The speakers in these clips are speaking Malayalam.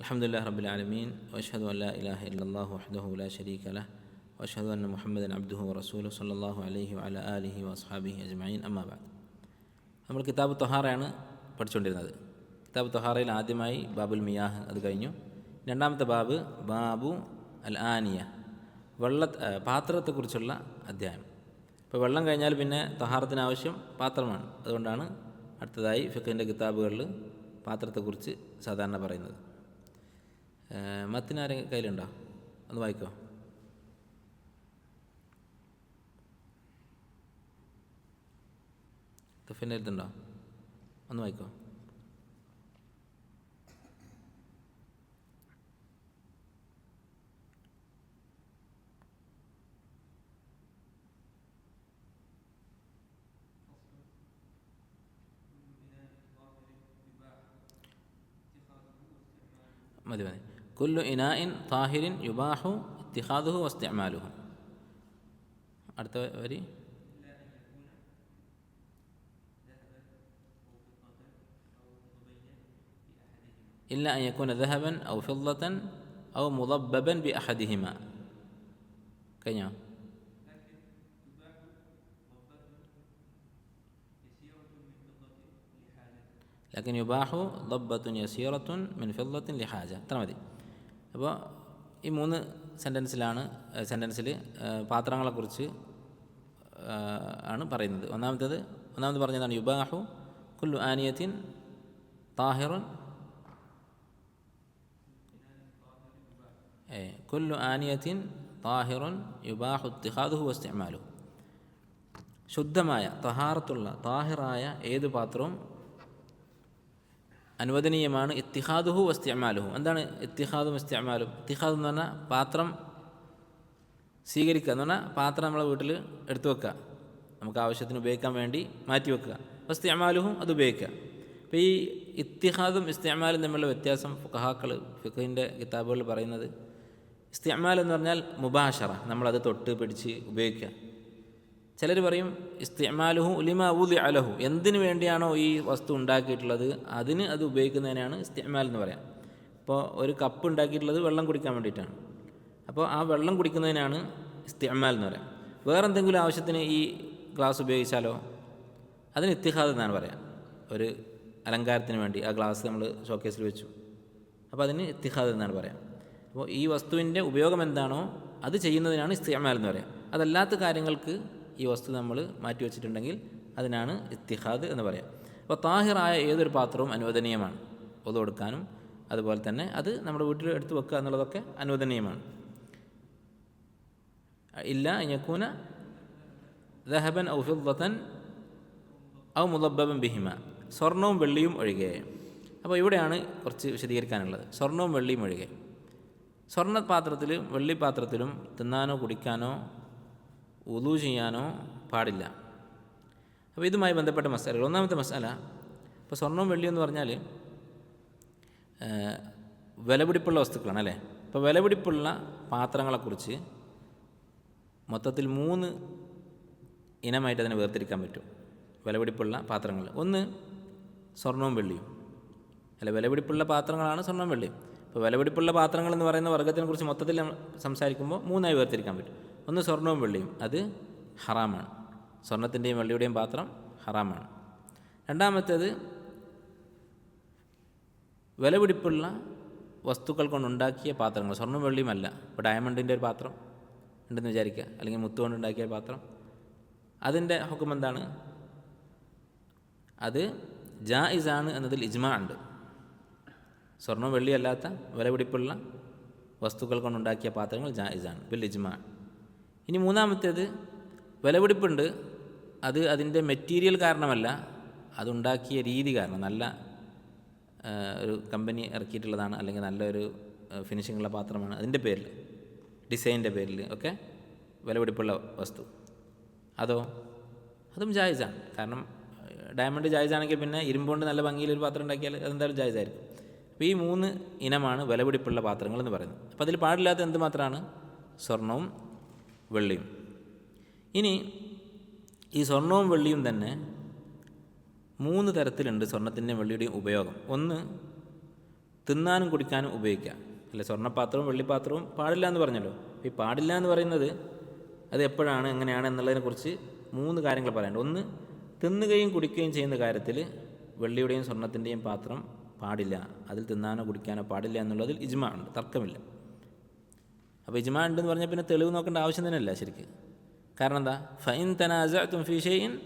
الحمد لله رب العالمين وأشهد أن لا إله إلا الله وحده لا شريك له وأشهد أن محمدا عبده ورسوله صلى الله عليه وعلى آله وأصحابه أجمعين أما بعد നമ്മൾ കിതാബ് തൊഹാറയാണ് പഠിച്ചുകൊണ്ടിരുന്നത്. കിതാബ് തൊഹാറയിൽ ആദ്യമായി ബാബുൽ മിയാഹ് അത് കഴിഞ്ഞു. രണ്ടാമത്തെ ബാബ് ബാബു അൽ ആനിയ. വെള്ള പാത്രത്തെക്കുറിച്ചുള്ള അധ്യായം. ഇപ്പോൾ വെള്ളം കഴിഞ്ഞാൽ പിന്നെ തൊഹാറത്തിനാവശ്യം പാത്രമാണ്. അതുകൊണ്ടാണ് അടുത്തതായി ഫിഖിന്റെ കിതാബുകളിൽ പാത്രത്തെക്കുറിച്ച് സാധാരണ പറയുന്നത്. മത്തിനാരെ കയ്യിലുണ്ടോ? ഒന്ന് വായിക്കോ. തുഫിന്റെ അടുത്തുണ്ടോ? ഒന്ന് വായിക്കോ. മതി മതി. كل إناء طاهر يباح اتخاذه واستعماله. أرتوري إلا أن يكون ذهبا أو فضة أو مضببا بأحدهما. كنعم لكن يباح ضبة يسيرة من فضة لحاجة. ترى അപ്പോൾ ഈ മൂന്ന് സെന്റൻസിലാണ് സെന്റൻസിൽ പാത്രങ്ങളെക്കുറിച്ച് ആണ് പറയുന്നത്. ഒന്നാമത്തേത് ഒന്നാമത് പറഞ്ഞതാണ് യുബാഹു കുല്ലു ആനിയത്തിൻ താഹിറുൻ കുല്ലു ആനിയത്തിൻ താഹിറുൻ യുബാഹു തിഹാദുഹു വസ്തിമാലു ശുദ്ധമായ തഹാറത്തുള്ള താഹിറായ ഏത് പാത്രവും അനുവദനീയമാണ് ഇത്തിഹാദുഹു വസ്തിഅമാലുഹു. എന്താണ് ഇത്തിഹാദും ഇസ്തിഅമാലും ഇത്തിഹാദ് എന്ന് പറഞ്ഞാൽ പാത്രം സ്വീകരിക്കുക എന്ന് പറഞ്ഞാൽ പാത്രം നമ്മളെ വീട്ടിൽ എടുത്തു വെക്കുക. നമുക്ക് ആവശ്യത്തിന് ഉപയോഗിക്കാൻ വേണ്ടി മാറ്റി വെക്കുക. വസ്തിഅമാലുഹും അത് ഉപയോഗിക്കുക. അപ്പോൾ ഈ ഇത്തിഹാദും ഇസ്തിഅമാലും തമ്മിലുള്ള വ്യത്യാസം ഫുഖഹാക്കൾ ഫിഖിന്റെ കിതാബുകളിൽ പറയുന്നത് ഇസ്തിഅമാൽ എന്ന് പറഞ്ഞാൽ മുബാഷറ നമ്മളത് തൊട്ട് പിടിച്ച് ഉപയോഗിക്കുക. ചിലർ പറയും ഇസ്തിമാലുഹു ഉലിമ ഊലി അലഹു എന്തിനു വേണ്ടിയാണോ ഈ വസ്തു ഉണ്ടാക്കിയിട്ടുള്ളത്? അതിന് അത് ഉപയോഗിക്കുന്നതിനാണ് ഇസ്തിമാൽ എന്ന് പറയാം. ഇപ്പോൾ ഒരു കപ്പ് ഉണ്ടാക്കിയിട്ടുള്ളത് വെള്ളം കുടിക്കാൻ വേണ്ടിയിട്ടാണ്. അപ്പോൾ ആ വെള്ളം കുടിക്കുന്നതിനാണ് ഇസ്തിമാൽ എന്ന് പറയാം. വേറെ എന്തെങ്കിലും ആവശ്യത്തിന് ഈ ഗ്ലാസ് ഉപയോഗിച്ചാലോ? അതിന് ഇത്തിഹാദ് എന്നാണ് പറയാം. ഒരു അലങ്കാരത്തിന് വേണ്ടി ആ ഗ്ലാസ് നമ്മൾ ഷോക്കേസിൽ വെച്ചു. അപ്പോൾ അതിന് ഇത്തിഹാദ് എന്നാണ് പറയാം. അപ്പോൾ ഈ വസ്തുവിന്റെ ഉപയോഗം എന്താണോ അത് ചെയ്യുന്നതിനാണ് ഇസ്തിമാൽ എന്ന് പറയാം. അതല്ലാത്ത കാര്യങ്ങൾക്ക് ഈ വസ്തു നമ്മൾ മാറ്റി വെച്ചിട്ടുണ്ടെങ്കിൽ അതിനാണ് ഇത്തിഹാദ് എന്ന് പറയാം. അപ്പോൾ താഹിറായ ഏതൊരു പാത്രവും അനുവദനീയമാണ്. ഒതു കൊടുക്കാനും അതുപോലെ തന്നെ അത് നമ്മുടെ വീട്ടിൽ എടുത്ത് വെക്കുക എന്നുള്ളതൊക്കെ അനുവദനീയമാണ്. ഇല്ല ഞക്കൂന ദഹബൻ ഔ ഫിദ്ദത്തൻ ഔ മുദബബൻ ബിഹിമ. സ്വർണവും വെള്ളിയും ഒഴികെ. അപ്പോൾ ഇവിടെയാണ് കുറച്ച് വിശദീകരിക്കാനുള്ളത്. സ്വർണവും വെള്ളിയും ഒഴികെ. സ്വർണ പാത്രത്തിൽ വെള്ളിപ്പാത്രത്തിലും തിന്നാനോ കുടിക്കാനോ ഉതു ചെയ്യാനോ പാടില്ല. അപ്പോൾ ഇതുമായി ബന്ധപ്പെട്ട മസാലകൾ. ഒന്നാമത്തെ മസാല ഇപ്പോൾ സ്വർണവും വെള്ളിയും എന്ന് പറഞ്ഞാൽ വിലപിടിപ്പുള്ള വസ്തുക്കളാണ് അല്ലേ? ഇപ്പോൾ വിലപിടിപ്പുള്ള പാത്രങ്ങളെക്കുറിച്ച് മൊത്തത്തിൽ മൂന്ന് ഇനമായിട്ട് അതിനെ വേർതിരിക്കാൻ പറ്റും. വിലപിടിപ്പുള്ള പാത്രങ്ങൾ. ഒന്ന് സ്വർണവും വെള്ളിയും. അല്ല വിലപിടിപ്പുള്ള പാത്രങ്ങളാണ് സ്വർണവും വെള്ളിയും. ഇപ്പോൾ വിലപിടിപ്പുള്ള പാത്രങ്ങൾ എന്ന് പറയുന്ന വർഗത്തിനെ കുറിച്ച് മൊത്തത്തിൽ സംസാരിക്കുമ്പോൾ മൂന്നായി വേർതിരിക്കാൻ പറ്റും. ഒന്ന് സ്വർണവും വെള്ളിയും. അത് ഹറാമാണ്. സ്വർണത്തിന്റെയും വെള്ളിയുടെയും പാത്രം ഹറാമാണ്. രണ്ടാമത്തേത് വിലപിടിപ്പുള്ള വസ്തുക്കൾ കൊണ്ടുണ്ടാക്കിയ പാത്രങ്ങൾ. സ്വർണം വെള്ളിയുമല്ല ഇപ്പോൾ ഡയമണ്ടിന്റെ ഒരു പാത്രം ഉണ്ടെന്ന് വിചാരിക്കുക. അല്ലെങ്കിൽ മുത്തു കൊണ്ടുണ്ടാക്കിയ പാത്രം. അതിന്റെ ഹുക്കം എന്താണ്? അത് ജായിസാണ് എന്നതിൽ ഇജ്മ ഉണ്ട്. സ്വർണം വെള്ളിയല്ലാത്ത വിലപിടിപ്പുള്ള വസ്തുക്കൾ കൊണ്ടുണ്ടാക്കിയ പാത്രങ്ങൾ ജായിസാണ്. ബിൽ ഇജ്മാ ഇനി മൂന്നാമത്തേത് വിലപിടിപ്പുണ്ട്. അത് അതിന്റെ മെറ്റീരിയൽ കാരണമല്ല അതുണ്ടാക്കിയ രീതി കാരണം. നല്ല ഒരു കമ്പനി ഇറക്കിയിട്ടുള്ളതാണ് അല്ലെങ്കിൽ നല്ലൊരു ഫിനിഷിങ്ങുള്ള പാത്രമാണ് അതിന്റെ പേരിൽ ഡിസൈനിന്റെ പേരിൽ ഒക്കെ വിലപിടിപ്പുള്ള വസ്തു. അതോ? അതും ജായസാണ്. കാരണം ഡയമണ്ട് ജായസാണെങ്കിൽ പിന്നെ ഇരുമ്പുകൊണ്ട് നല്ല ഭംഗിയിലൊരു പാത്രം ഉണ്ടാക്കിയാൽ അതെന്തായാലും ജായസായിരിക്കും. അപ്പോൾ ഈ മൂന്ന് ഇനമാണ് വിലപിടിപ്പുള്ള പാത്രങ്ങൾ എന്ന് പറയുന്നത്. അപ്പോൾ അതിൽ പാടില്ലാത്ത എന്ത് മാത്രമാണ് സ്വർണവും വെള്ളിയും. ഇനി ഈ സ്വർണവും വെള്ളിയും തന്നെ മൂന്ന് തരത്തിലുണ്ട് സ്വർണത്തിന്റെയും വെള്ളിയുടെയും ഉപയോഗം. ഒന്ന് തിന്നാനും കുടിക്കാനും ഉപയോഗിക്കാം അല്ലെ സ്വർണപാത്രവും വെള്ളിപ്പാത്രവും പാടില്ല എന്ന് പറഞ്ഞല്ലോ. ഈ പാടില്ല എന്ന് പറയുന്നത് അത് എപ്പോഴാണ് എങ്ങനെയാണ് എന്നുള്ളതിനെക്കുറിച്ച് മൂന്ന് കാര്യങ്ങൾ പറയാനുണ്ട്. ഒന്ന് തിന്നുകയും കുടിക്കുകയും ചെയ്യുന്ന കാര്യത്തിൽ വെള്ളിയുടെയും സ്വർണത്തിന്റെയും പാത്രം പാടില്ല. അതിൽ തിന്നാനോ കുടിക്കാനോ പാടില്ല എന്നുള്ളതിൽ ഇജ്മാ ഉണ്ട് തർക്കമില്ല. അപ്പോൾ ഇജ്മാ ഉണ്ടെന്ന് പറഞ്ഞാൽ പിന്നെ തെളിവ് നോക്കേണ്ട ആവശ്യം തന്നെയല്ല ശരിക്ക്. കാരണം എന്താ? ഫൈൻ തനാസും ഫി ഷെയ്ൻ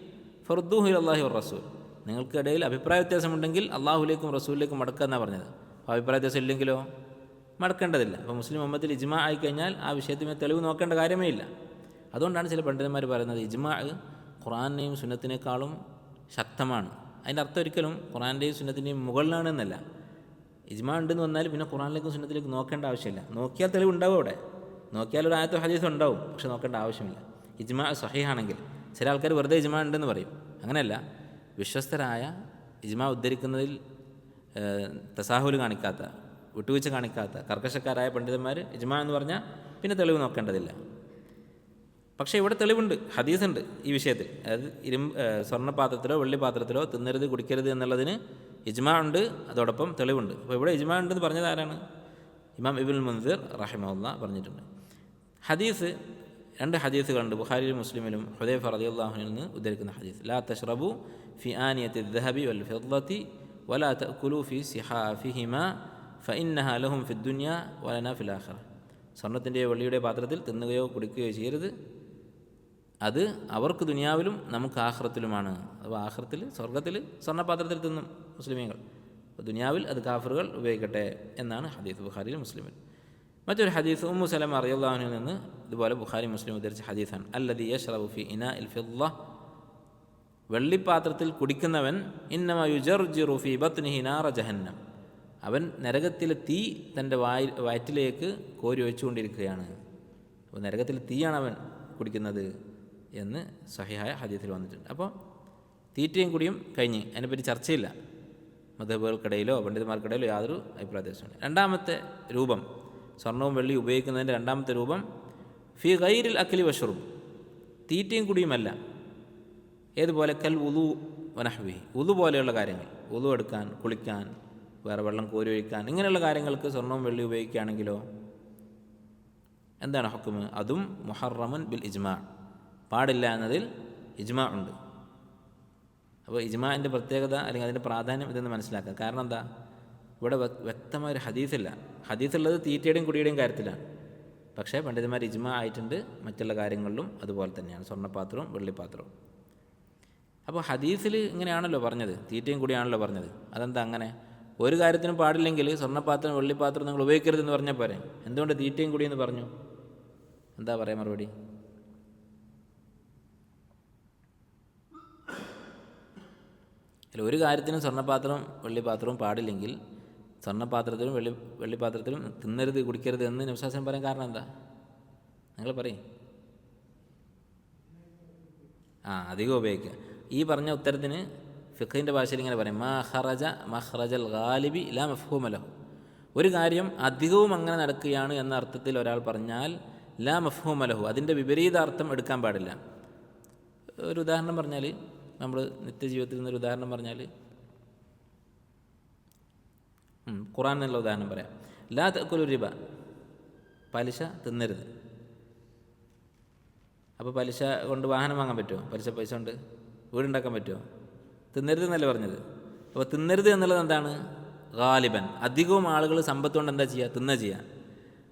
ഫർദൂഹുൽ അള്ളാഹി റസൂൽ നിങ്ങൾക്കിടയിൽ അഭിപ്രായ വ്യത്യാസമുണ്ടെങ്കിൽ അള്ളാഹുലേക്കും റസൂലിലേക്കും മടക്കുക എന്നാണ് പറഞ്ഞത്. അപ്പോൾ അഭിപ്രായ വ്യത്യാസം ഇല്ലെങ്കിലോ? മടക്കേണ്ടതില്ല. അപ്പോൾ മുസ്ലിം ഉമ്മത്തിൽ ഇജ്മാ ആയി കഴിഞ്ഞാൽ ആ വിഷയത്തിന് തെളിവ് നോക്കേണ്ട കാര്യമേ ഇല്ല. അതുകൊണ്ടാണ് ചില പണ്ഡിതന്മാർ പറയുന്നത് ഇജ്മാ ഖുറാനെയും സുന്നത്തിനേക്കാളും ശക്തമാണ്. അതിന്റെ അർത്ഥം ഒരിക്കലും ഖുറാന്റെയും സുന്നത്തിന്റെയും മുകളിലാണെന്നല്ല ഇജ്മാ ഉണ്ടെന്ന് വന്നാൽ പിന്നെ ഖുറാനിലേക്കും സുന്നത്തിലേക്കും നോക്കേണ്ട ആവശ്യമില്ല. നോക്കിയാൽ തെളിവുണ്ടാവും അവിടെ. നോക്കിയാൽ ഒരു ആയത്തോ ഹദീസോ ഉണ്ടാവും പക്ഷെ നോക്കേണ്ട ആവശ്യമില്ല. ഇജ്മാ സഹിഹാണെങ്കിൽ ചില ആൾക്കാർ വെറുതെ ഇജ്മാ ഉണ്ടെന്ന് പറയും. അങ്ങനെയല്ല വിശ്വസ്തരായ ഇജ്മാ ഉദ്ധരിക്കുന്നതിൽ തസാഹുൽ കാണിക്കാത്ത വിട്ടുവീഴ്ച കാണിക്കാത്ത കർക്കശക്കാരായ പണ്ഡിതന്മാർ ഇജ്മാ എന്ന് പറഞ്ഞാൽ പിന്നെ തെളിവ് നോക്കേണ്ടതില്ല. പക്ഷേ ഇവിടെ തെളിവുണ്ട് ഹദീസുണ്ട് ഈ വിഷയത്തിൽ. അതായത് ഇരും സ്വർണപാത്രത്തിലോ വെള്ളിപാത്രത്തിലോ തിന്നരുത് കുടിക്കരുത് എന്നുള്ളതിന് ഇജ്മാ ഉണ്ട് അതോടൊപ്പം തെളിവുണ്ട്. അപ്പോൾ ഇവിടെ ഇജ്മാ ഉണ്ടെന്ന് പറഞ്ഞത് ആരാണ്? ഇമാം ഇബുൽ മുൻസിർ റഹിമുല്ല പറഞ്ഞിട്ടുണ്ട്. ഹദീസ് രണ്ട് ഹദീസുകളുണ്ട് ബുഖാരിയിലും മുസ്ലിമിലും ഹുദൈഫ അള്ളാഹുനിൽ നിന്ന് ഉദ്ധരിക്കുന്ന ഹദീസ്. ലാ തഷ്റബു ഫി ആനിയത്തി ദഹബി വൽ ഫിദ്ദത്തി വലാ തുലു ഫി സിഹാഫിഹിമ ഫഇന്നഹ ലഹും ഫി ദുനിയ വലന ഫിൽ ആഖിറ. സ്വർണത്തിന്റെയോ വെള്ളിയുടെ പാത്രത്തിൽ തിന്നുകയോ കുടിക്കുകയോ ചെയ്യരുത് അത് അവർക്ക് ദുനിയാവിലും നമുക്ക് ആഹ്റത്തിലുമാണ്. അപ്പോൾ ആഹ്റത്തിൽ സ്വർഗത്തിൽ സ്വർണപാത്രത്തിൽ തിന്നും മുസ്ലിമീങ്ങൾ. ദുനിയാവിൽ അത് കാഫറുകൾ ഉപയോഗിക്കട്ടെ എന്നാണ് ഹദീസ് ബുഖാരിയിൽ മുസ്ലിമിൽ. മറ്റൊരു ഹദീസ് ഉമ്മു സലം അറിയുള്ളവനിൽ നിന്ന് ഇതുപോലെ ബുഖാരി മുസ്ലിം ഉദ്ധരിച്ച ഹദീസാണ്. അല്ലദി യഷ്റബു ഫി ഇന ഇൽ വെള്ളിപ്പാത്രത്തിൽ കുടിക്കുന്നവൻ ഇന്നമ യുജർജിറു ഫി ബത്നിഹി നാറ ജഹന്നം. അവൻ നരകത്തിലെ തീ തന്റെ വായി വയറ്റിലേക്ക് കോരി ഒഴിച്ചുകൊണ്ടിരിക്കുകയാണ്. അപ്പോൾ നരകത്തിലെ തീയാണ് അവൻ കുടിക്കുന്നത്. എന്ന് സഹിഹായ ഹദീത്തിൽ വന്നിട്ടുണ്ട്. അപ്പോൾ തീറ്റയും കുടിയും കഴിഞ്ഞ് അതിനെപ്പറ്റി ചർച്ചയില്ല. മതബുകൾക്കിടയിലോ പണ്ഡിതന്മാർക്കിടയിലോ യാതൊരു അഭിപ്രായ വ്യത്യാസമില്ല രണ്ടാമത്തെ രൂപം സ്വർണവും വെള്ളി ഉപയോഗിക്കുന്നതിന്റെ രണ്ടാമത്തെ രൂപം ഫി ഗൈരിൽ അഖിലി വഷറും. തീറ്റയും കുടിയുമല്ല. ഏതുപോലെ? കൽ ഉലു വനഹ്വി ഉലു പോലെയുള്ള കാര്യങ്ങൾ. ഉലു എടുക്കാൻ കുളിക്കാൻ വേറെ വെള്ളം കോരി ഒഴിക്കാൻ ഇങ്ങനെയുള്ള കാര്യങ്ങൾക്ക് സ്വർണവും വെള്ളി ഉപയോഗിക്കുകയാണെങ്കിലോ? എന്താണ് ഹക്കുമ് അതും മുഹറമൻ ബിൽ ഇജ്മാ. പാടില്ല എന്നതിൽ ഇജ്മാ ഉണ്ട്. അപ്പോൾ ഇജ്മാന്റെ പ്രത്യേകത അല്ലെങ്കിൽ അതിന്റെ പ്രാധാന്യം ഇതെന്ന് മനസ്സിലാക്കുക. കാരണം എന്താ? ഇവിടെ വ്യക്തമായ ഒരു ഹദീസില്ല. ഹദീസുള്ളത് തീറ്റയുടെയും കുടിയുടെയും കാര്യത്തിലാണ്. പക്ഷേ പണ്ഡിതന്മാർ ഇജ്മ ആയിട്ടുണ്ട്. മറ്റുള്ള കാര്യങ്ങളിലും അതുപോലെ തന്നെയാണ്. സ്വർണപാത്രവും വെള്ളിപ്പാത്രവും. അപ്പോൾ ഹദീസിൽ ഇങ്ങനെയാണല്ലോ പറഞ്ഞത്. തീറ്റയും കൂടിയാണല്ലോ പറഞ്ഞത്. അതെന്താ അങ്ങനെ? ഒരു കാര്യത്തിനും പാടില്ലെങ്കിൽ സ്വർണപാത്രം വെള്ളിപ്പാത്രം നിങ്ങൾ ഉപയോഗിക്കരുതെന്ന് പറഞ്ഞാൽ പോരെ? എന്തുകൊണ്ട് തീറ്റയും കൂടിയെന്ന് പറഞ്ഞു? എന്താ പറയാ മറുപടി? അല്ല ഒരു കാര്യത്തിനും സ്വർണപാത്രവും വെള്ളിപാത്രവും പാടില്ലെങ്കിൽ സ്വർണപാത്രത്തിലും വെള്ളി വെള്ളിപാത്രത്തിലും തിന്നരുത് കുടിക്കരുത് എന്ന് നിമിഷാസനം പറയാൻ കാരണം എന്താ? നിങ്ങൾ പറയും. ആ അധികം ഉപയോഗിക്കുക. ഈ പറഞ്ഞ ഉത്തരത്തിന് ഫിഖിന്റെ ഭാഷയിൽ ഇങ്ങനെ പറയും മഹറജ മഹ്റജൽ ഗാലിബി ലാ മഫ്ഹൂമലഹു ഒരു കാര്യം അധികവും അങ്ങനെ നടക്കുകയാണ് എന്ന അർത്ഥത്തിൽ ഒരാൾ പറഞ്ഞാൽ ലാ മഫ്ഹൂമലഹു അതിന്റെ വിപരീതാർത്ഥം എടുക്കാൻ പാടില്ല. ഒരു ഉദാഹരണം പറഞ്ഞാൽ നമ്മൾ നിത്യജീവിതത്തിൽ നിന്നൊരു ഉദാഹരണം പറഞ്ഞാൽ ഖുറാൻ എന്നുള്ള ഉദാഹരണം പറയാം. ലാ തക്കുലു പലിശ തിന്നരുത്. അപ്പോൾ പലിശ കൊണ്ട് വാഹനം വാങ്ങാൻ പറ്റുമോ? പലിശ പൈസ കൊണ്ട് വീടുണ്ടാക്കാൻ പറ്റുമോ? തിന്നരുത് എന്നല്ലേ പറഞ്ഞത്. അപ്പോൾ തിന്നരുത് എന്നുള്ളത് എന്താണ്? ഗാലിബൻ. അധികവും ആളുകൾ സമ്പത്ത് കൊണ്ട് എന്താ ചെയ്യുക? തിന്ന ചെയ്യുക.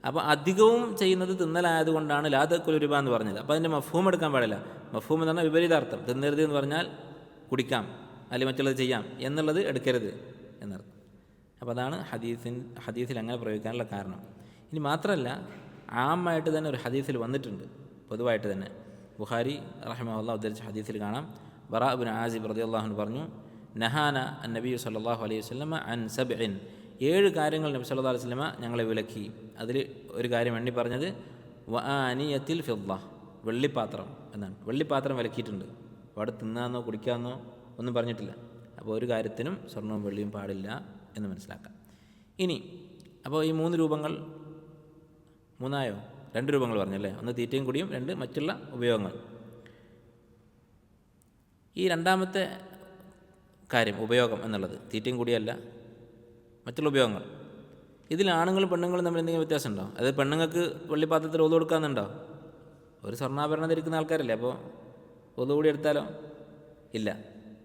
അപ്പോൾ അധികവും ചെയ്യുന്നത് തിന്നലായതുകൊണ്ടാണ് ലാതക്കുലുരുബ എന്ന് പറഞ്ഞത്. അപ്പോൾ അതിന്റെ മഫൂം എടുക്കാൻ പാടില്ല. മഫൂം എന്ന് പറഞ്ഞാൽ വിപരീതാർത്ഥം. തിന്നരുത് എന്ന് പറഞ്ഞാൽ കുടിക്കാം. അല്ലെങ്കിൽ മറ്റുള്ളത് ചെയ്യാം എന്നുള്ളത് എടുക്കരുത് എന്നർത്ഥം. അപ്പോൾ അതാണ് ഹദീസിൻ ഹദീസിൽ അങ്ങനെ പ്രയോഗിക്കാനുള്ള കാരണം. ഇനി മാത്രമല്ല ആമായിട്ട് തന്നെ ഒരു ഹദീസിൽ വന്നിട്ടുണ്ട്. പൊതുവായിട്ട് തന്നെ. ബുഖാരി റഹിമഹുല്ല ഉദ്ധരിച്ച ഹദീസിൽ കാണാം. ബറാബിൻ ആസിബ് റദിയല്ലാഹു പറഞ്ഞു നഹാന നബി സല്ലാഹു അലൈഹി വസ്ലമ അൻ സബ്ഇൻ. ഏഴ് കാര്യങ്ങൾ നബി സല്ലാ അലൈഹി സ്വലമ ഞങ്ങളെ വിലക്കി. അതിൽ ഒരു കാര്യം എണ്ണി പറഞ്ഞത് വ അനിയത്തിൽ ഫിദ്ദ വെള്ളിപ്പാത്രം എന്നാണ്. വെള്ളിപ്പാത്രം വിലക്കിയിട്ടുണ്ട്. അവിടെ തിന്നാന്നോ കുടിക്കാന്നോ ഒന്നും പറഞ്ഞിട്ടില്ല. അപ്പോൾ ഒരു കാര്യത്തിനും സ്വർണവും വെള്ളിയും പാടില്ല എന്ന് മനസ്സിലാക്കാം. ഇനി അപ്പോൾ ഈ മൂന്ന് രൂപങ്ങൾ മൂന്നായോ? രണ്ട് രൂപങ്ങൾ പറഞ്ഞല്ലേ? ഒന്ന് തീറ്റയും കുടിയും രണ്ട് മറ്റുള്ള ഉപയോഗങ്ങൾ. ഈ രണ്ടാമത്തെ കാര്യം ഉപയോഗം എന്നുള്ളത് തീറ്റയും കൂടിയല്ല മറ്റുള്ള ഉപയോഗങ്ങൾ. ഇതിൽ ആണുങ്ങളും പെണ്ണുങ്ങളും തമ്മിൽ എന്തെങ്കിലും വ്യത്യാസമുണ്ടോ? അതായത് പെണ്ണുങ്ങൾക്ക് വെള്ളിപ്പാത്രത്തിൽ ഒതു കൊടുക്കാമെന്നുണ്ടോ? ഒരു സ്വർണാഭരണം ധരിക്കുന്ന ആൾക്കാരല്ലേ? അപ്പോൾ ഒതു കൂടി എടുത്താലോ? ഇല്ല.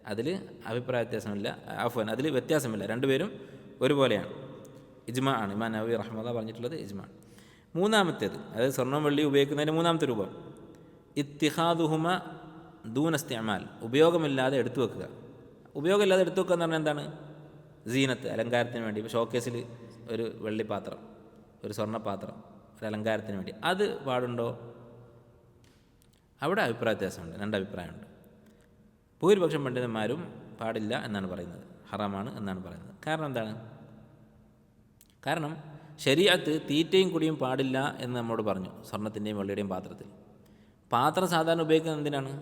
അതിൽ അഭിപ്രായ വ്യത്യാസമില്ല. ആഫ്വാൻ അതിൽ വ്യത്യാസമില്ല. രണ്ടുപേരും ഒരുപോലെയാണ്. ഇജ്മ ആണ്. ഇമാൻ നബി റഹ്മദ പറഞ്ഞിട്ടുള്ളത് ഇജ്മ മൂന്നാമത്തേത് അതായത് സ്വർണം വെള്ളി ഉപയോഗിക്കുന്നതിന്റെ മൂന്നാമത്തെ രൂപം. ഇത്തിഹാദുഹുമ ദൂനസ്തിമാൽ ഉപയോഗമില്ലാതെ എടുത്തു വെക്കുക. ഉപയോഗമില്ലാതെ എടുത്തു വെക്കുക എന്ന് പറഞ്ഞാൽ എന്താണ്? സീനത്ത് അലങ്കാരത്തിന് വേണ്ടി ഇപ്പോൾ ഷോക്കേസിൽ ഒരു വെള്ളിപ്പാത്രം ഒരു സ്വർണപാത്രം ഒരു അലങ്കാരത്തിന് വേണ്ടി. അത് പാടുണ്ടോ? അവിടെ അഭിപ്രായ വ്യത്യാസമുണ്ട് രണ്ട് അഭിപ്രായമുണ്ട്. ഭൂരിപക്ഷം പണ്ഡിതന്മാരും പാടില്ല എന്നാണ് പറയുന്നത് ഹറാമാണ് എന്നാണ് പറയുന്നത്. കാരണം എന്താണ്? കാരണം ശരീരത്ത് തീറ്റയും കുടിയും പാടില്ല എന്ന് നമ്മോട് പറഞ്ഞു സ്വർണത്തിന്റെയും വെള്ളിയുടെയും പാത്രത്തിൽ. പാത്രം സാധാരണ ഉപയോഗിക്കുന്നത് എന്തിനാണ്?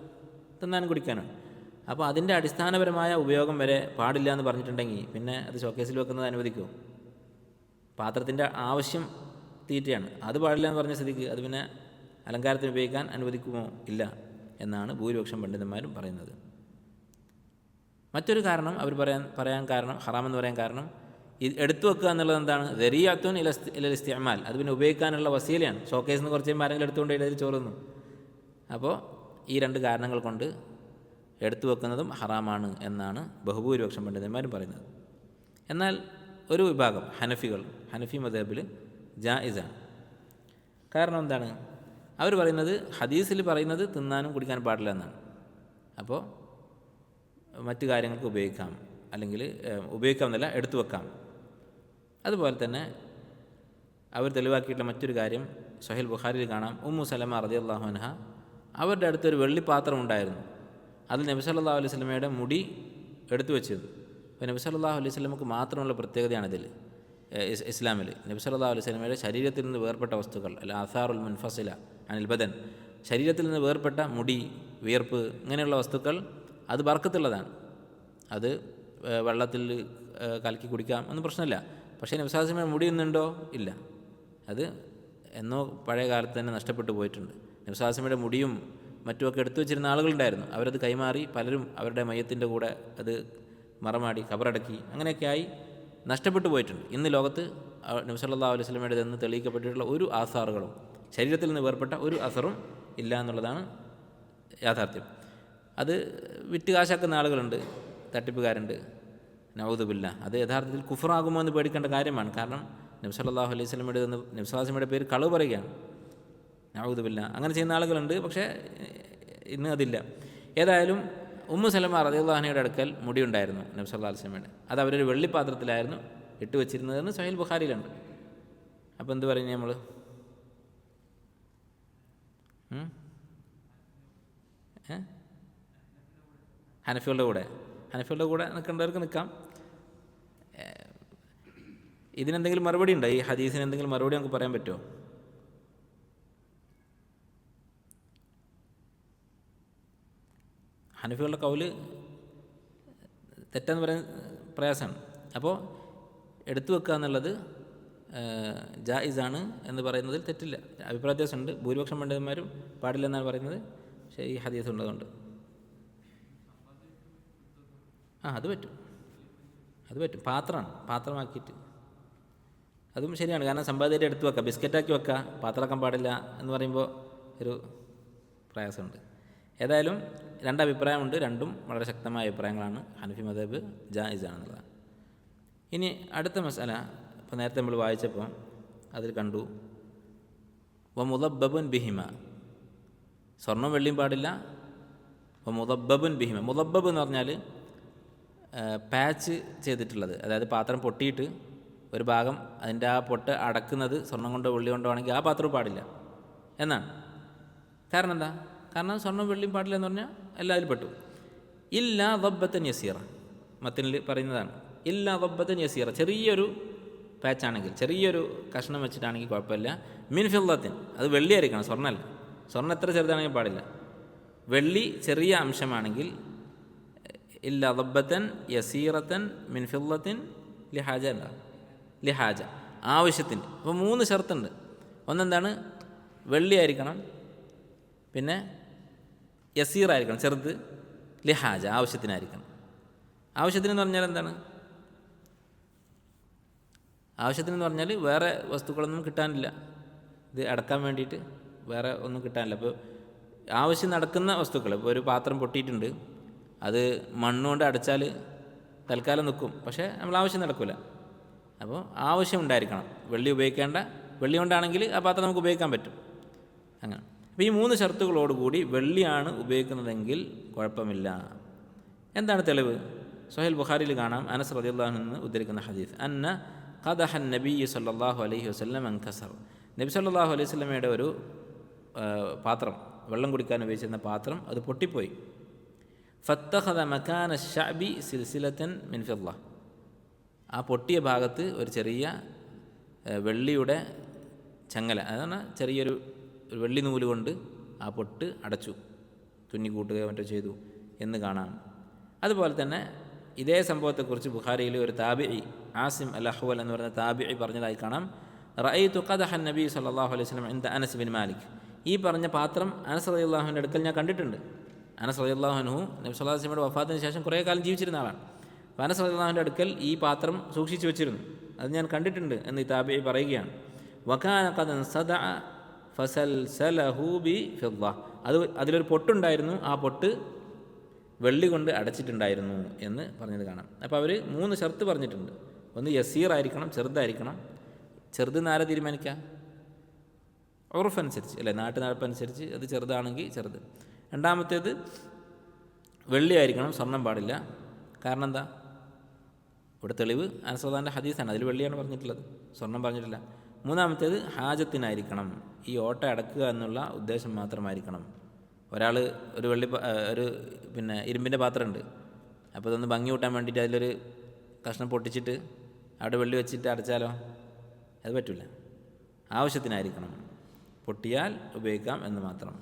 തിന്നാനും കുടിക്കാനാണ്. അപ്പോൾ അതിന്റെ അടിസ്ഥാനപരമായ ഉപയോഗം വരെ പാടില്ല എന്ന് പറഞ്ഞിട്ടുണ്ടെങ്കിൽ പിന്നെ അത് ഷോക്കേസിൽ വെക്കുന്നത് അനുവദിക്കുമോ പാത്രത്തിന്റെ ആവശ്യം തീറ്റയാണ്. അത് പാടില്ല എന്ന് പറഞ്ഞ സ്ഥിതിക്ക് അത് പിന്നെ അലങ്കാരത്തിന് ഉപയോഗിക്കാൻ അനുവദിക്കുമോ? ഇല്ല എന്നാണ് ഭൂരിപക്ഷം പണ്ഡിതന്മാരും പറയുന്നത്. മറ്റൊരു കാരണം അവർ പറയാൻ പറയാൻ കാരണം ഹറാമെന്ന് പറയാൻ കാരണം ഇത് എടുത്തു വെക്കുക എന്നുള്ളത് എന്താണ്? ദരിയാത്തുൻ ഇല ഇല ഇസ്തിഅമാൽ. അത് പിന്നെ ഉപയോഗിക്കാനുള്ള വസീലയാണ്. ഷോക്കേസിൽ നിന്ന് കുറച്ച് ആരെങ്കിലും എടുത്തുകൊണ്ട് ഇടയിൽ ചോറുന്നു അപ്പോൾ ഈ രണ്ട് കാരണങ്ങൾ കൊണ്ട് എടുത്തു വെക്കുന്നതും ഹറാമാണ് എന്നാണ് ബഹുഭൂരിപക്ഷം പണ്ഡിതന്മാരും പറയുന്നത്. എന്നാൽ ഒരു വിഭാഗം ഹനഫികൾ ഹനഫി മതേബിൽ ജായിസാണ്. കാരണം എന്താണ്? അവർ പറയുന്നത് ഹദീസിൽ പറയുന്നത് തിന്നാനും കുടിക്കാനും പാടില്ല എന്നാണ്. അപ്പോൾ മറ്റു കാര്യങ്ങൾക്ക് ഉപയോഗിക്കാം അല്ലെങ്കിൽ ഉപയോഗിക്കാം എന്നല്ല എടുത്തു വെക്കാം. അതുപോലെ തന്നെ അവർ തെളിവാക്കിയിട്ടുള്ള മറ്റൊരു കാര്യം സഹീൽ ബുഖാരിയിൽ കാണാം. ഉമ്മു സലമ അള്ളാഹു അൻഹ അവരുടെ അടുത്തൊരു വെള്ളിപ്പാത്രം ഉണ്ടായിരുന്നു. അതിൽ നബി സല്ലല്ലാഹു അലൈഹി സ്വലമയുടെ മുടി എടുത്തു വെച്ചിരുന്നു അപ്പോൾ നബി സല്ലല്ലാഹു അലൈഹി സ്വലമക്ക് മാത്രമുള്ള പ്രത്യേകതയാണിതിൽ ഇസ്ലാമിൽ നബി സല്ലല്ലാഹു അലൈഹി സ്വലമയുടെ ശരീരത്തിൽ നിന്ന് വേർപെട്ട വസ്തുക്കൾ അല്ല ആസാറുൽ മുൻഫസില അനിൽ ബദൻ ശരീരത്തിൽ നിന്ന് വേർപെട്ട മുടി വിയർപ്പ് ഇങ്ങനെയുള്ള വസ്തുക്കൾ അത് ബർക്കത്തുള്ളതാണ്. അത് വെള്ളത്തിൽ കലക്കി കുടിക്കാം എന്ന് പ്രശ്നമില്ല. പക്ഷേ നബ്സാസിമ മുടി ഒന്നുണ്ടോ ഇല്ല. അത് എന്നോ പഴയ കാലത്ത് തന്നെ നഷ്ടപ്പെട്ടു പോയിട്ടുണ്ട്. നബ്സാസിമയുടെ മുടിയും മറ്റുമൊക്കെ എടുത്തു വെച്ചിരുന്ന ആളുകളുണ്ടായിരുന്നു. അവരത് കൈമാറി പലരും അവരുടെ മയത്തിന്റെ കൂടെ അത് മറമാടി കബറടക്കി അങ്ങനെയൊക്കെ ആയി നഷ്ടപ്പെട്ടു പോയിട്ടുണ്ട്. ഇന്ന് ലോകത്ത് നബ്സല്ലാ അലൈഹി സ്വലമയുടെ നിന്ന് തെളിയിക്കപ്പെട്ടിട്ടുള്ള ഒരു ആസാറുകളും ശരീരത്തിൽ നിന്ന് വേർപ്പെട്ട ഒരു അസറും ഇല്ല എന്നുള്ളതാണ് യാഥാർത്ഥ്യം. അത് വിറ്റ് കാശാക്കുന്ന ആളുകളുണ്ട് തട്ടിപ്പുകാരുണ്ട്. നവദുബില്ല അത് യഥാർത്ഥത്തിൽ കുഫറാകുമോ എന്ന് പേടിക്കേണ്ട കാര്യമാണ്. കാരണം നബ്സല്ലാഹു അലൈഹി സ്വലമയുടെ നിന്ന് നബ്സാസിമയുടെ പേര് കളവ് പറയുകയാണ്. നവൂദുബില്ല അങ്ങനെ ചെയ്യുന്ന ആളുകളുണ്ട് പക്ഷേ ഇന്ന് അതില്ല. ഏതായാലും ഉമ്മു സലമ റദിയുള്ളഹാനയുടെ അടുക്കൽ മുടിയുണ്ടായിരുന്നു നബ്സല്ലാ അലിസ്ലമയുടെ അത് അവരൊരു വെള്ളിപ്പാത്രത്തിലായിരുന്നു ഇട്ട് വെച്ചിരുന്നതെന്ന് സഹീൽ ബുഖാരിയിലുണ്ട്. അപ്പോൾ എന്ത് പറയുന്നത് നമ്മൾ ഹനഫിയുടെ കൂടെ. ഹനഫികളുടെ കൂടെ നിൽക്കേണ്ടവർക്ക് നിൽക്കാം. ഇതിനെന്തെങ്കിലും മറുപടി ഉണ്ടോ? ഈ ഹദീസിന് എന്തെങ്കിലും മറുപടി നമുക്ക് പറയാൻ പറ്റുമോ? ഹനഫികളുടെ കൗൽ തെറ്റെന്ന് പറയാൻ പ്രയാസമാണ്. അപ്പോൾ എടുത്തു വെക്കുക എന്നുള്ളത് ജായിസാണ് എന്ന് പറയുന്നതിൽ തെറ്റില്ല. അഭിപ്രായ വ്യത്യാസമുണ്ട്. ഭൂരിപക്ഷം പണ്ഡിതന്മാരും പാടില്ല എന്നാണ് പറയുന്നത്. പക്ഷേ ഈ ഹദീസ് ഉള്ളതുകൊണ്ട്. ആ അത് പറ്റും. അത് പറ്റും. പാത്രമാണ് പാത്രമാക്കിയിട്ട്. അതും ശരിയാണ്. കാരണം സമ്പാദ്യമായിട്ട് എടുത്തു വെക്കാം ബിസ്ക്കറ്റാക്കി വെക്കുക. പാത്രമാക്കാൻ പാടില്ല എന്ന് പറയുമ്പോൾ ഒരു പ്രയാസമുണ്ട്. ഏതായാലും രണ്ട് അഭിപ്രായമുണ്ട് രണ്ടും വളരെ ശക്തമായ അഭിപ്രായങ്ങളാണ്. ഹനഫി മദബ് ജായിസ് ആണെന്നുള്ളതാണ് ഇനി അടുത്ത മസാല ഇപ്പോൾ നേരത്തെ നമ്മൾ വായിച്ചപ്പോൾ അതിൽ കണ്ടു വ മുദബ്ബബുൻ ബിഹിമ. സ്വർണം വെള്ളിയും പാടില്ല. വ മുദബ്ബബുൻ ബിഹിമ. മുദബ്ബബ് എന്ന് പറഞ്ഞാൽ പാച്ച് ചെയ്തിട്ടുള്ളത്. അതായത് പാത്രം പൊട്ടിയിട്ട് ഒരു ഭാഗം അതിന്റെ ആ പൊട്ട് അടക്കുന്നത് സ്വർണം കൊണ്ടോ വെള്ളി കൊണ്ടോ ആണെങ്കിൽ ആ പാത്രവും പാടില്ല എന്നാണ്. കാരണം എന്താ? കാരണം സ്വർണം വെള്ളിയും പാടില്ല എന്ന് പറഞ്ഞാൽ എല്ലാവരും പെട്ടു. ഇല്ലാ വബ്ബത്തൻ യസീറ. മത്തിനിൽ പറയുന്നതാണ് ഇല്ലാ വബ്ബത്തൻ യസീറ. ചെറിയൊരു പാച്ചാണെങ്കിൽ ചെറിയൊരു കഷ്ണം വെച്ചിട്ടാണെങ്കിൽ കുഴപ്പമില്ല. മിൻ ഫില്ലത്തിൻ അത് വെള്ളിയായിരിക്കണം സ്വർണമല്ല. സ്വർണം എത്ര ചെറുതാണെങ്കിൽ പാടില്ല. വെള്ളി ചെറിയ അംശമാണെങ്കിൽ ഇല്ല ദബ്ബത്തൻ യസീറത്തൻ മിൻ ഫില്ലത്തിൻ ലിഹാജ എന്താ? ലിഹാജ ആവശ്യത്തിന്. അപ്പോൾ മൂന്ന് ഷർത്തുണ്ട്. ഒന്നെന്താണ്? വെള്ളിയായിരിക്കണം പിന്നെ യസീറായിരിക്കണം ചെറുത്. ലിഹാജ ആവശ്യത്തിനായിരിക്കണം. ആവശ്യത്തിനെന്ന് പറഞ്ഞാൽ എന്താണ്? ആവശ്യത്തിനെന്ന് പറഞ്ഞാൽ വേറെ വസ്തുക്കളൊന്നും കിട്ടാനില്ല. ഇത് അടക്കാൻ വേണ്ടിയിട്ട് വേറെ ഒന്നും കിട്ടാനില്ല. അപ്പോൾ ആവശ്യം നടക്കുന്ന വസ്തുക്കൾ ഇപ്പോൾ ഒരു പാത്രം പൊട്ടിയിട്ടുണ്ട്. അത് മണ്ണുകൊണ്ട് അടച്ചാൽ തൽക്കാലം നിൽക്കും. പക്ഷേ നമ്മൾ ആവശ്യം നടക്കില്ല അപ്പോൾ ആവശ്യം ഉണ്ടായിരിക്കണം. വെള്ളി ഉപയോഗിക്കേണ്ട വെള്ളി കൊണ്ടാണെങ്കിൽ ആ പാത്രം നമുക്ക് ഉപയോഗിക്കാൻ പറ്റും. അങ്ങനെ. അപ്പോൾ ഈ മൂന്ന് ഷർത്തുകളോടുകൂടി വെള്ളിയാണ് ഉപയോഗിക്കുന്നതെങ്കിൽ കുഴപ്പമില്ല. എന്താണ് തെളിവ്? സൊഹൈൽ ബുഖാരിയിൽ കാണാം അനസ് റദിയുള്ളാഹു നിന്ന് ഉദ്ധരിക്കുന്ന ഹദീസ്. അന്ന ഖദഹൻ നബി സല്ലാഹു അലൈഹി വസല്ലം അൻകസർ നബി സല്ലാഹു അലൈഹി വസല്ലമയുടെ ഒരു പാത്രം വെള്ളം കുടിക്കാൻ ഉപയോഗിച്ചിരുന്ന പാത്രം അത് പൊട്ടിപ്പോയി. ഫത്തഹദ മക്കാന ഷഅബി സിൽസിലത്തൻ മിൻ ഫിദ്ദ. ആ പൊട്ടിയ ഭാഗത്ത് ഒരു ചെറിയ വെള്ളിയുടെ ചങ്ങല അതാണ് ചെറിയൊരു ഒരു വെള്ളി നൂൽ കൊണ്ട് ആ പൊട്ട് അടച്ചു. തുന്നിക്കൂട്ടുകയോ മറ്റോ ചെയ്തു എന്ന് കാണാം. അതുപോലെ തന്നെ ഇതേ സംഭവത്തെക്കുറിച്ച് ബുഖാരിയിൽ ഒരു താബിഇ ആസിം അൽ അഹ്വൽ എന്ന് പറയുന്ന താബിഇ പറഞ്ഞതായി കാണാം. റഅയ് തുഖദഹൻ നബി സല്ലല്ലാഹു അലൈഹി വസല്ലം ഇന്ദ അനസ് ബിൻ മാലിക്. ഈ പറഞ്ഞ പാത്രം അനസ് റളിയല്ലാഹുവിന്റെ അടുക്കൽ ഞാൻ കണ്ടിട്ടുണ്ട്. അനസ് അൻഹു നബി സല്ലല്ലാഹു അലൈഹി വഫാത്തിന് ശേഷം കുറേ കാലം ജീവിച്ചിരുന്ന ആളാണ്. അപ്പോൾ അനസ് റളിയല്ലാഹുവിന്റെ അടുക്കൽ ഈ പാത്രം സൂക്ഷിച്ചു വെച്ചിരുന്നു. അത് ഞാൻ കണ്ടിട്ടുണ്ട് എന്ന് ഈ താബിഇ പറയുകയാണ്. വഖാൻ ഖദൻ സദഅ ഫസൽസലഹു ബി ഫിദ്ദ. അത് അതിലൊരു പൊട്ടുണ്ടായിരുന്നു ആ പൊട്ട് വെള്ളി കൊണ്ട് അടച്ചിട്ടുണ്ടായിരുന്നു എന്ന് പറഞ്ഞത് കാണാം. അപ്പോൾ അവർ മൂന്ന് ഷർത്ത് പറഞ്ഞിട്ടുണ്ട്. ഒന്ന് യസീർ ആയിരിക്കണം ചെറുതായിരിക്കണം. ചെറുത് നാരെ തീരുമാനിക്കുക ഉറഫ് അനുസരിച്ച് അല്ലേ? നാട്ടു നടപ്പനുസരിച്ച് അത് ചെറുതാണെങ്കിൽ ചെറുത്. രണ്ടാമത്തേത് വെള്ളി ആയിരിക്കണം സ്വർണം പാടില്ല. കാരണം എന്താ? ഇവിടെ തെളിവ് അനുസൃതാന്റെ ഹദീസാണ്. അതിൽ വെള്ളിയാണ് പറഞ്ഞിട്ടുള്ളത്. സ്വർണം പറഞ്ഞിട്ടില്ല. മൂന്നാമത്തേത് ഹാജത്തിനായിരിക്കണം. ഈ ഓട്ട അടക്കുക എന്നുള്ള ഉദ്ദേശം മാത്രമായിരിക്കണം. ഒരാൾ ഒരു വെള്ളി ഒരു പിന്നെ ഇരുമ്പിന്റെ പാത്രമുണ്ട്. അപ്പോൾ ഇതൊന്ന് ഭംഗി കൂട്ടാൻ വേണ്ടിയിട്ട് അതിലൊരു കഷ്ണം പൊട്ടിച്ചിട്ട് അവിടെ വെള്ളി വെച്ചിട്ട് അടച്ചാലോ? അത് പറ്റില്ല ആവശ്യത്തിനായിരിക്കണം. പൊട്ടിയാൽ ഉപയോഗിക്കാം എന്ന് മാത്രം.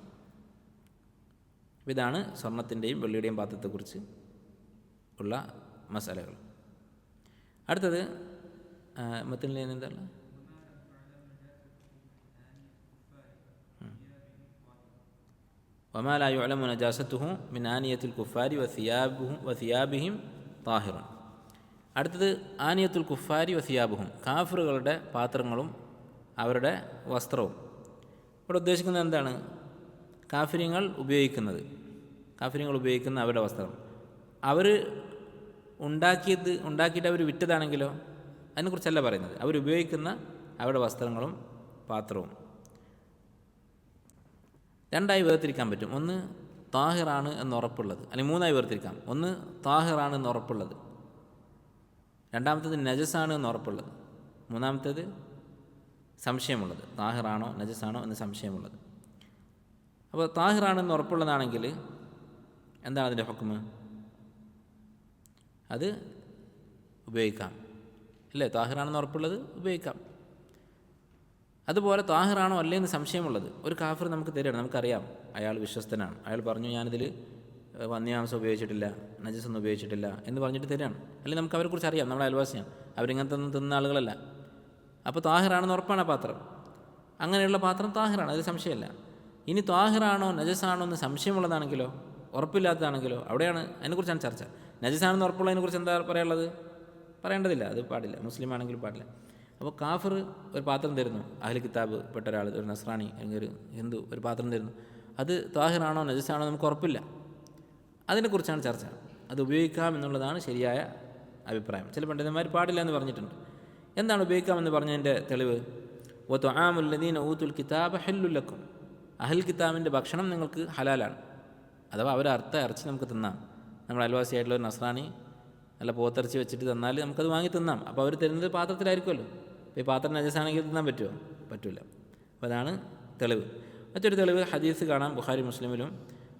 ഇതാണ് സ്വർണത്തിന്റെയും വെള്ളിയുടെയും പാത്രത്തെക്കുറിച്ച് ഉള്ള മസാലകൾ. അടുത്തത് മത്തിന്റെ എന്താണ് وما لا يعلم نجاسته من آنية الكفار وثيابهم وثيابهم طاهر അടുത്തത് ആനിയത്തുൽ കുഫാരി വസിയാബുഹും കാഫറുകളുടെ പാത്രങ്ങളും അവരുടെ വസ്ത്രവും ഇവിടെ ഉദ്ദേശിക്കുന്നത് എന്താണ് കാഫര്യങ്ങൾ ഉപയോഗിക്കുന്നത് കാഫര്യങ്ങൾ ഉപയോഗിക്കുന്ന അവരുടെ വസ്ത്രം അവർ ഉണ്ടാക്കിയത് ഉണ്ടാക്കിയിട്ട് അവർ വിറ്റതാണെങ്കിലോ അതിനെക്കുറിച്ചല്ല പറയുന്നത് അവർ ഉപയോഗിക്കുന്ന അവരുടെ വസ്ത്രങ്ങളും പാത്രവും രണ്ടായി വേർതിരിക്കാൻ പറ്റും. ഒന്ന് താഹിറാണ് എന്ന് ഉറപ്പുള്ളത്. അല്ലെങ്കിൽ മൂന്നായി വേർതിരിക്കാം. ഒന്ന് താഹിറാണ് എന്ന് ഉറപ്പുള്ളത്. രണ്ടാമത്തേത് നജസാണ് എന്ന് ഉറപ്പുള്ളത്. മൂന്നാമത്തേത് സംശയമുള്ളത്. താഹിറാണോ നജസാണോ എന്ന് സംശയമുള്ളത്. അപ്പോൾ താഹിറാണെന്ന് ഉറപ്പുള്ളതാണെങ്കിൽ എന്താണ് അതിന്റെ ഹുക്കുമ് അത് ഉപയോഗിക്കാം. അല്ലേ? താഹിറാണെന്ന് ഉറപ്പുള്ളത് ഉപയോഗിക്കാം. അതുപോലെ താഹിറാണോ അല്ലേ എന്ന് സംശയമുള്ളത്. ഒരു കാഫിർ നമുക്ക് തരികയാണ് നമുക്കറിയാം. അയാൾ വിശ്വസ്തനാണ്. അയാൾ പറഞ്ഞു ഞാനിതിൽ വന്യമാംസം ഉപയോഗിച്ചിട്ടില്ല നജസൊന്നും ഉപയോഗിച്ചിട്ടില്ല എന്ന് പറഞ്ഞിട്ട് തരികയാണ്. അല്ലെങ്കിൽ നമുക്ക് അവരെക്കുറിച്ച് അറിയാം നമ്മുടെ അയൽവാസിയാണ്. അവരിങ്ങനത്തെ ഒന്നും തിന്ന ആളുകളല്ല. അപ്പോൾ താഹിറാണെന്ന് ഉറപ്പാണ് ആ പാത്രം. അങ്ങനെയുള്ള പാത്രം താഹിറാണ് അതിൽ സംശയമില്ല. ഇനി താഹിറാണോ നജസാണോ എന്ന് സംശയമുള്ളതാണെങ്കിലോ ഉറപ്പില്ലാത്തതാണെങ്കിലോ അവിടെയാണ് അതിനെക്കുറിച്ചാണ് ചർച്ച. നജസാണെന്ന് ഉറപ്പുള്ളതിനെക്കുറിച്ച് എന്താ പറയാനുള്ളത്? പറയേണ്ടതില്ല അത് പാടില്ല. മുസ്ലിം ആണെങ്കിലും പാടില്ല. അപ്പോൾ കാഫർ ഒരു പാത്രം തരുന്നു. അഹ്ലി കിതാബ് പെട്ട ഒരാൾ ഒരു നസ്രാണി അല്ലെങ്കിൽ ഒരു ഹിന്ദു ഒരു പാത്രം തരുന്നു. അത് താഹിറാണോ നജസാണോ നമുക്ക് ഉറപ്പില്ല. അതിനെക്കുറിച്ചാണ് ചർച്ച. അത് ഉപയോഗിക്കാം എന്നുള്ളതാണ് ശരിയായ അഭിപ്രായം. ചില പണ്ഡിതന്മാർ പാടില്ല എന്ന് പറഞ്ഞിട്ടുണ്ട്. എന്താണ് ഉപയോഗിക്കാമെന്ന് പറഞ്ഞതിന്റെ തെളിവ്? ഓ തൊആമുല്ലദീന ഊത്തുൽ കിതാബ് ഹെല്ലുല്ലക്കും അഹൽ കിതാബിന്റെ ഭക്ഷണം നിങ്ങൾക്ക് ഹലാലാണ്. അഥവാ അവർ അർത്ഥ ഇറച്ചി നമുക്ക് തിന്നാം. നമ്മൾ അയൽവാസിയായിട്ടുള്ള ഒരു നസ്രാണി നല്ല പോത്തിറച്ചി വെച്ചിട്ട് തന്നാൽ നമുക്കത് വാങ്ങി തിന്നാം. അപ്പോൾ അവർ തരുന്നത് പാത്രത്തിലായിരിക്കുമല്ലോ. ഈ പാത്രം നജസാണെങ്കിൽ തിന്നാൻ പറ്റുമോ? പറ്റില്ല അപ്പോൾ അതാണ് തെളിവ്. മറ്റൊരു തെളിവ് ഹദീസ് കാണാം ബുഖാരി മുസ്ലിമിലും.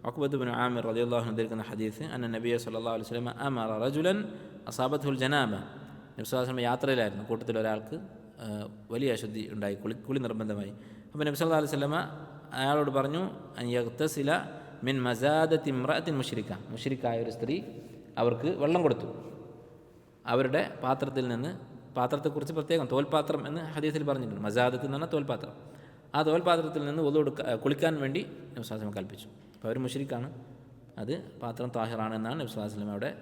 അക്ബത്ത് ബിൻ ആമിർ റളിയല്ലാഹു അൻഹു ധരിക്കുന്ന ഹദീസ് അന്ന നബിയ സല്ലല്ലാഹു അലൈഹി വസല്ലം അമറ റജുലൻ അസാബത്തുൽ ജനാബ. നബി സ്വല്ലല്ലാഹു യാത്രയിലായിരുന്നു. കൂട്ടത്തിൽ ഒരാൾക്ക് വലിയ അശുദ്ധി ഉണ്ടായി. കുളി കുളി നിർബന്ധമായി. അപ്പോൾ നബി സല്ലല്ലാഹു അലൈഹി വസല്ലമ അയാളോട് പറഞ്ഞു അൻ യഗ്തസില മിൻ മസാദത്തി ഇമ്രഅത്തിൻ മുശ്രിക്ക. മുശ്രിക്കായ ഒരു സ്ത്രീ അവർക്ക് വെള്ളം കൊടുത്തു. അവരുടെ പാത്രത്തിൽ നിന്ന് പാത്രത്തെക്കുറിച്ച് പ്രത്യേകം തോൽപാത്രം എന്ന് ഹദീസിൽ പറഞ്ഞിട്ടുണ്ട്. മസാദത്ത് എന്ന് പറഞ്ഞാൽ തോൽപാത്രം. ആ തോൽപാത്രത്തിൽ നിന്ന് ഒതു കൊടുക്ക കുളിക്കാൻ വേണ്ടി നബ്സ്വാസ്ലം കൽപ്പിച്ചു. അപ്പോൾ അവർ മുഷരിക്കാണ്. അത് പാത്രം താഹിറാണ് എന്നാണ് നബ്സ്വാസ്ലം അവിടെ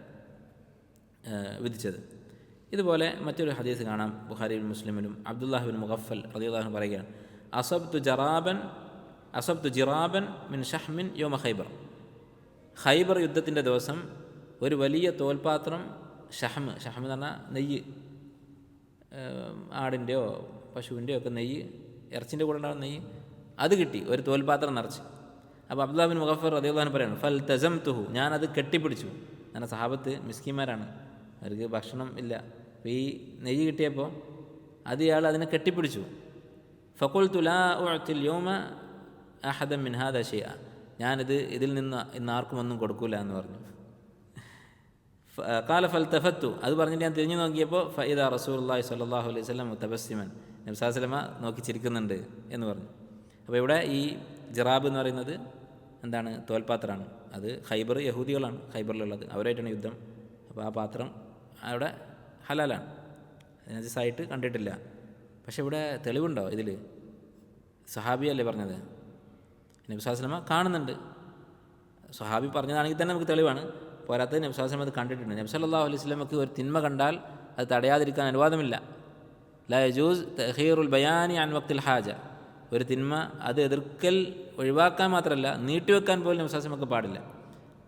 വിധിച്ചത്. ഇതുപോലെ മറ്റൊരു ഹദീസ് കാണാം. ബുഖാരിബിൻ മുസ്ലിമിലും അബ്ദുല്ലാഹിബിൻ മുഖഫൽ റദിയുള്ളാഹു പറയുകയാണ്. അസബ്തു ജറാബൻ അസബ്തു ജിറാബൻ മിൻ ഷഹ്മിൻ യോമ ഖൈബർ. ഖൈബർ യുദ്ധത്തിന്റെ ദിവസം ഒരു വലിയ തോൽപാത്രം ഷഹ്മ് ഷഹ്മ് എന്ന് പറഞ്ഞാൽ നെയ്യ് ആടിന്റെയോ പശുവിന്റെയോ ഒക്കെ നെയ്യ് ഇറച്ചിന്റെ കൂടെ ഉണ്ടാകുന്ന നെയ്യ് അത് കിട്ടി ഒരു തോൽപാത്രം നിറച്ച്. അപ്പോൾ അബ്ദുല്ലാബിൻ മുഖഫർ അദ്ദേഹം പറയുന്നു ഫൽ തസം തുഹു ഞാനത് കെട്ടിപ്പിടിച്ചു. ഞാൻ സഹാബത്ത് മിസ്കിമാരാണ് അവർക്ക് ഭക്ഷണം ഇല്ല. അപ്പോൾ ഈ നെയ്യ് കിട്ടിയപ്പോൾ അത് ഇയാൾ അതിനെ കെട്ടിപ്പിടിച്ചു. ഫക്കുൽ തുലാ ഉഴത്തിൽ യോമ അഹദം മിൻഹാദ ഷിയ ഞാനിത് ഇതിൽ നിന്ന് ഇന്ന് ആർക്കും ഒന്നും കൊടുക്കൂല എന്ന് പറഞ്ഞു. കാല ഫൽ തഫത്തു അത് പറഞ്ഞിട്ട് ഞാൻ തിരിഞ്ഞു നോക്കിയപ്പോൾ ഫൈദ റസൂലുള്ളാഹി സ്വല്ലല്ലാഹു അലൈഹി വസല്ലം തബസ്സിമൻ നബ്സാസ്ലമ നോക്കി ചിരിക്കുന്നുണ്ട് എന്ന് പറഞ്ഞു. അപ്പോൾ ഇവിടെ ഈ ജിറാബ് എന്ന് പറയുന്നത് എന്താണ്? തോൽപാത്രമാണ്. അത് ഖൈബർ യഹൂദികളാണ് ഖൈബറിലുള്ളത്. അവരായിട്ടാണ് യുദ്ധം. അപ്പോൾ ആ പാത്രം അവിടെ ഹലാലാണ്. നജസായിട്ട് കണ്ടിട്ടില്ല. പക്ഷെ ഇവിടെ തെളിവുണ്ടോ ഇതിൽ സഹാബിയല്ലേ പറഞ്ഞത്? നബ്സാസ്ലമ കാണുന്നുണ്ട്. സുഹാബി പറഞ്ഞതാണെങ്കിൽ തന്നെ നമുക്ക് തെളിവാണ്. പോരാത്തത് നബ്സാസ്ലം അത് കണ്ടിട്ടുണ്ട്. നബ്സല്ലാഹു അലൈഹി സ്വലമക്ക് ഒരു തിന്മ കണ്ടാൽ അത് തടയാതിരിക്കാൻ അനുവാദമില്ല. ലാ യജൂസ് തഹീറുൽ ബയാനി അൻ വക്തിൽ ഹാജ. ഒരു തിന്മ അത് എതിർക്കൽ ഒഴിവാക്കാൻ മാത്രമല്ല നീട്ടിവെക്കാൻ പോലും നബ്സാസ്ലമക്ക് പാടില്ല.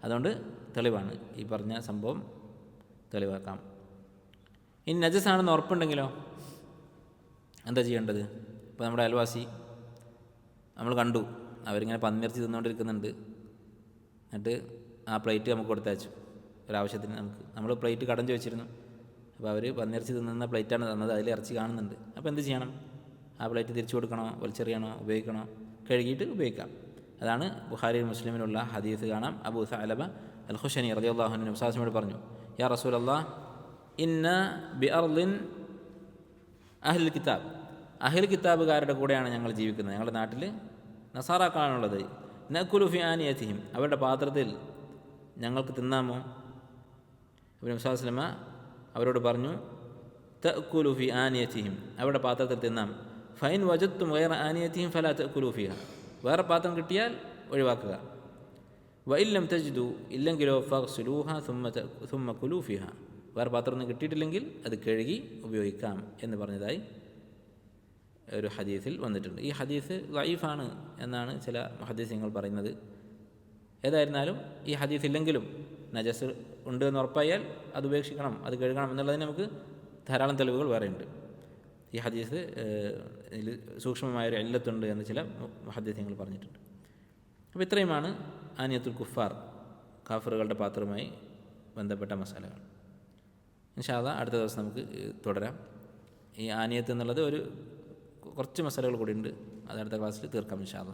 അതുകൊണ്ട് തെളിവാണ് ഈ പറഞ്ഞ സംഭവം തെളിവാക്കാം. ഇനി നജസാണെന്ന് ഉറപ്പുണ്ടെങ്കിലോ? എന്താ ചെയ്യേണ്ടത്? ഇപ്പോൾ നമ്മുടെ അയൽവാസി നമ്മൾ കണ്ടു. അവരിങ്ങനെ പന്നിറച്ചി തിന്നുകൊണ്ടിരിക്കുന്നുണ്ട്. എന്നിട്ട് ആ പ്ലേറ്റ് നമുക്ക് കൊടുത്തയച്ചു. ഒരാവശ്യത്തിന് നമുക്ക്. നമ്മൾ പ്ലേറ്റ് കടം ചോദിച്ചിരുന്നു. അപ്പോൾ അവർ പന്നിറച്ചി തിന്നുന്ന പ്ലേറ്റാണ് തന്നത്. അതിൽ ഇറച്ചി കാണുന്നുണ്ട്. അപ്പോൾ എന്ത് ചെയ്യണം? ആ പ്ലേറ്റ് തിരിച്ചു കൊടുക്കണോ? വലിച്ചെറിയണോ? ഉപയോഗിക്കണോ? കഴുകിയിട്ട് ഉപയോഗിക്കാം. അതാണ് ബുഹാരി മുസ്ലിമിനുള്ള ഹദീസ് കാണാം. അബൂ സലബ അൽ ഹുഷനി റലി അള്ളാഹുനു സാസിനോട് പറഞ്ഞു യാ റസൂൽ അള്ളാഹ് ഇന്ന ബി അർലിൻ അഹ്ലുൽ കിതാബ്. അഹ്ലുൽ കിതാബുകാരുടെ കൂടെയാണ് ഞങ്ങൾ ജീവിക്കുന്നത്. ഞങ്ങളുടെ നാട്ടിൽ നസാറാക്കാനുള്ളത് നക്കുലുഫി ആനിയത്തിഹിം. അവരുടെ പാത്രത്തിൽ ഞങ്ങൾക്ക് തിന്നാമോ? അപ്പോൾ നബ്സാസ്ലമ അവരോട് പറഞ്ഞു തക്കുലുഫി ആനിയത്തിയും അവരുടെ പാത്രത്തിൽ തിന്നാം. ഫൈൻ വജത്തും വേറെ ആനിയത്തിയും ഫല തക്കുലുഫിയ വേറെ പാത്രം കിട്ടിയാൽ ഒഴിവാക്കുക. വൈല്ലം തജ്ദു ഇല്ലെങ്കിലോ ഫസുലൂഹ സുമ്മ ത- സുമ്മ കുലൂഫിഹ വേറെ പാത്രമൊന്നും കിട്ടിയിട്ടില്ലെങ്കിൽ അത് കഴുകി ഉപയോഗിക്കാം എന്ന് പറഞ്ഞതായി ഒരു ഹദീസിൽ വന്നിട്ടുണ്ട്. ഈ ഹദീസ് ലൈഫാണ് എന്നാണ് ചില ഹദീസ്യങ്ങൾ പറയുന്നത്. ഏതായിരുന്നാലും ഈ ഹദീസ് ഇല്ലെങ്കിലും നജസ് ഉണ്ട് എന്ന് ഉറപ്പായാൽ അത് ഉപേക്ഷിക്കണം അത് കഴുകണം എന്നുള്ളതിന് നമുക്ക് ധാരാളം തെളിവുകൾ വേറെയുണ്ട് ഈ ഹദീസ് സൂക്ഷ്മമായൊരു എല്ലത്തുണ്ട് എന്ന് ചില ഹദീസ്യങ്ങൾ പറഞ്ഞിട്ടുണ്ട്. അപ്പോൾ ഇത്രയുമാണ് ആനിയത്തുൽ കുഫാർ കാഫറുകളുടെ പാത്രവുമായി ബന്ധപ്പെട്ട മസാലകൾ. ഇൻഷാല്ല അടുത്ത ദിവസം നമുക്ക് തുടരാം. ഈ ആനിയത്ത് എന്നുള്ളത് ഒരു കുറച്ച് മസാലകൾ കൂടി ഉണ്ട്. അത് അടുത്ത ക്ലാസ്സിൽ തീർക്കാം ഇൻഷാല്ല